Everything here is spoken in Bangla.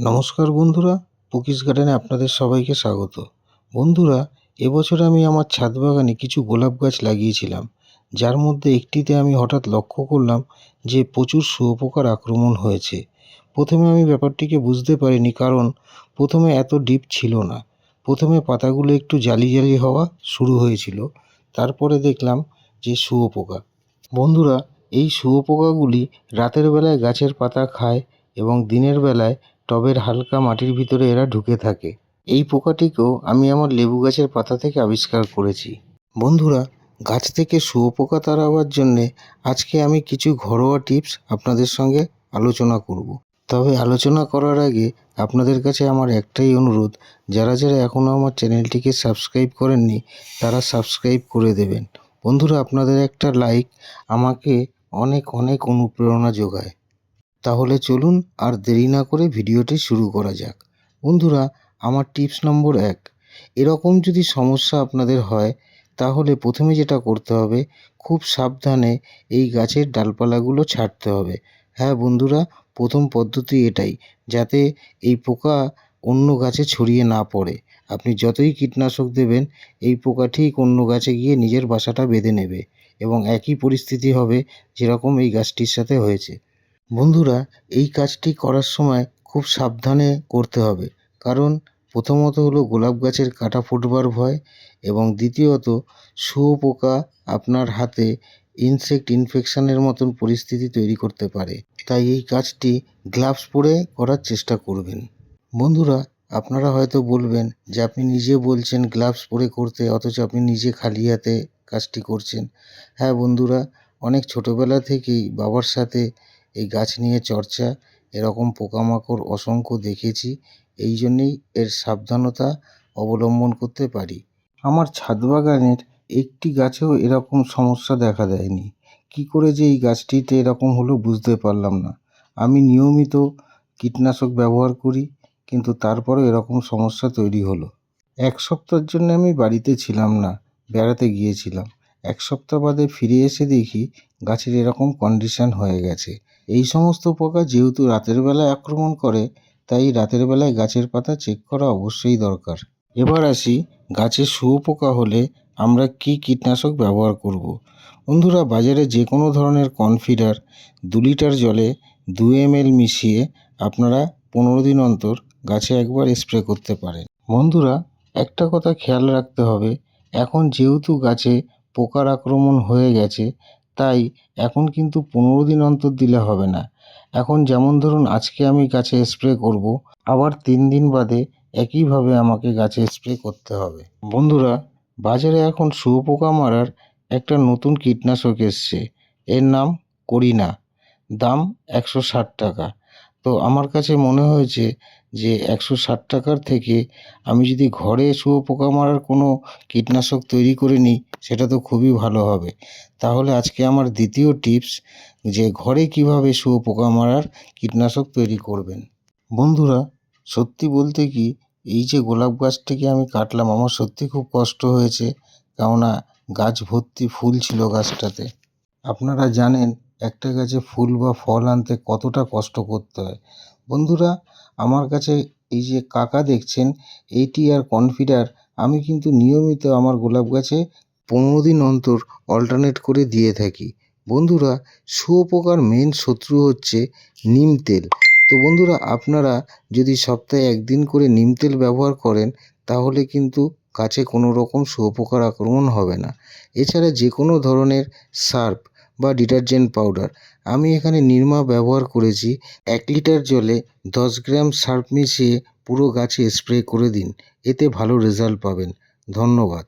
নমস্কার বন্ধুরা, পুকিস গার্ডেনে আপনাদের সবাইকে স্বাগত। বন্ধুরা, এবছর আমি আমার ছাদ বাগানে কিছু গোলাপ গাছ লাগিয়েছিলাম। যার মধ্যে একটিতে আমি হঠাৎ লক্ষ্য করলাম যে প্রচুর শুয়োপোকার আক্রমণ হয়েছে। প্রথমে আমি ব্যাপারটিকে বুঝতে পারিনি কারণ প্রথমে এত ডিপ ছিল না। প্রথমে পাতাগুলো একটু জালি জালি হওয়া শুরু হয়েছিল। তারপরে দেখলাম যে শুয়োপোকা। বন্ধুরা, এই শুয়োপোকাগুলি রাতের বেলায় গাছের পাতা খায় এবং দিনের বেলায় টবের হালকা মাটির ভিতরে এরা ঢুকে থাকে। এই পোকাটিকেও আমি আমার লেবু গাছের পাতা থেকে আবিষ্কার করেছি। বন্ধুরা, গাছ থেকে শুঁয়োপোকা তাড়াবার জন্যে আজকে আমি কিছু ঘরোয়া টিপস আপনাদের সঙ্গে আলোচনা করব। তবে আলোচনা করার আগে আপনাদের কাছে আমার একটাই অনুরোধ, যারা যারা এখনও আমার চ্যানেলটিকে সাবস্ক্রাইব করেননি, তারা সাবস্ক্রাইব করে দেবেন। বন্ধুরা, আপনাদের একটা লাইক আমাকে অনেক অনেক অনুপ্রেরণা যোগায়। তাহলে চলুন আর দেরি না করে ভিডিওটি শুরু করা যাক। বন্ধুরা, আমার টিপস নম্বর এক, এরকম যদি সমস্যা আপনাদের হয়, তাহলে প্রথমে যেটা করতে হবে, খুব সাবধানে এই গাছের ডালপালাগুলো ছাঁটতে হবে। হ্যাঁ বন্ধুরা, প্রথম পদ্ধতি এটাই, যাতে এই পোকা অন্য গাছে ছড়িয়ে না পড়ে। আপনি যতই কীটনাশক দেবেন, এই পোকা ঠিক অন্য গাছে গিয়ে নিজের বাসাটা বেঁধে নেবে। এবং একই পরিস্থিতি হবে যেরকম এই গাছটির সাথে হয়েছে। বন্ধুরা, এই কাজটি করার সময় খুব সাবধানে করতে হবে। কারণ প্রথমত হলো গোলাপ গাছের কাঁটা ফুটবার ভয় এবং দ্বিতীয়ত, শুঁয়োপোকা আপনার হাতে ইনসেক্ট ইনফেকশনের মতন পরিস্থিতি তৈরি করতে পারে। তাই এই কাজটি গ্লাভস পরে করার চেষ্টা করবেন। বন্ধুরা, আপনারা হয়তো বলবেন যে আপনি নিজে বলছেন গ্লাভস পরে করতে, অথচ আপনি নিজে খালি হাতে কাজটি করছেন। হ্যাঁ বন্ধুরা, অনেক ছোটোবেলা থেকেই বাবার সাথে এই গাছ নিয়ে চর্চা, এরকম পোকামাকড় অসংখ্য দেখেছি, এই জন্যেই এর সাবধানতা অবলম্বন করতে পারি। আমার ছাদ বাগানের একটি গাছেও এরকম সমস্যা দেখা দেয়নি। কী করে যে এই গাছটিতে এরকম হলো বুঝতে পারলাম না। আমি নিয়মিত কীটনাশক ব্যবহার করি, কিন্তু তারপরেও এরকম সমস্যা তৈরি হলো। এক সপ্তাহের জন্য আমি বাড়িতে ছিলাম না, বেড়াতে গিয়েছিলাম। এক সপ্তাহ বাদে ফিরে এসে দেখি গাছের এরকম কন্ডিশন হয়ে গেছে। এই সমস্ত পোকা যেহেতু রাতের বেলায় আক্রমণ করে, তাই রাতের বেলায় গাছের পাতা চেক করা অবশ্যই দরকার এবার আসি গাছে শুঁয়োপোকা হলে আমরা কি কীটনাশক ব্যবহার করব। বন্ধুরা, বাজারে যে কোনো ধরনের কনফিডার দু লিটার জলে দু এমএল মিশিয়ে আপনারা পনেরো দিন অন্তর গাছে একবার স্প্রে করতে পারেন বন্ধুরা, একটা কথা খেয়াল রাখতে হবে, এখন যেহেতু গাছে পোকার আক্রমণ হয়ে গেছে তাই এখন কিন্তু পনেরো দিন অন্তর দিলে হবে না। এখন যেমন ধরুন আজকে আমি গাছে স্প্রে করব, আবার তিন দিন বাদে একইভাবে আমাকে গাছে স্প্রে করতে হবে। বন্ধুরা, বাজারে এখন শুঁয়োপোকা মারার একটা নতুন কীটনাশক এসছে। এর নাম করিনা। দাম একশো ষাট টাকা। তো আমার কাছে মনে হয়েছে যে একশো ষাট টাকার থেকে আমি যদি ঘরে শুঁয়োপোকা মারার কোনো কীটনাশক তৈরি করে নিই, সেটা তো খুবই ভালো হবে। তাহলে আজকে আমার দ্বিতীয় টিপস যে ঘরে কীভাবে শুঁয়োপোকা মারার কীটনাশক তৈরি করবেন। বন্ধুরা, সত্যি বলতে কি, এই যে গোলাপ গাছটিকে আমি কাটলাম, আমার সত্যি খুব কষ্ট হয়েছে, কেননা গাছ ভর্তি ফুল ছিল গাছটাতে। আপনারা জানেন, একটা গাছে ফুল বা ফল আনতে কতটা কষ্ট করতে হয়। বন্ধুরা আমার কাছে এই যে কাকা দেখছেন এইটি আর কনফিডার, আমি কিন্তু নিয়মিত আমার গোলাপ গাছে পনেরো দিন অন্তর অল্টারনেট করে দিয়ে থাকি। বন্ধুরা, শুঁয়োপোকার মেন শত্রু হচ্ছে নিম তেল। তো বন্ধুরা, আপনারা যদি সপ্তাহে একদিন করে নিম তেল ব্যবহার করেন, তাহলে কিন্তু গাছে কোনো রকম শুঁয়োপোকার আক্রমণ হবে না। এছাড়া যে কোনো ধরনের সার্ফ বা ডিটারজেন্ট পাউডার। আমি এখানে নিরমা ব্যবহার করেছি এক লিটার জলে দশ গ্রাম সার্ফ মিশিয়ে পুরো গাছে স্প্রে করে দিন। এতে ভালো রেজাল্ট পাবেন। ধন্যবাদ।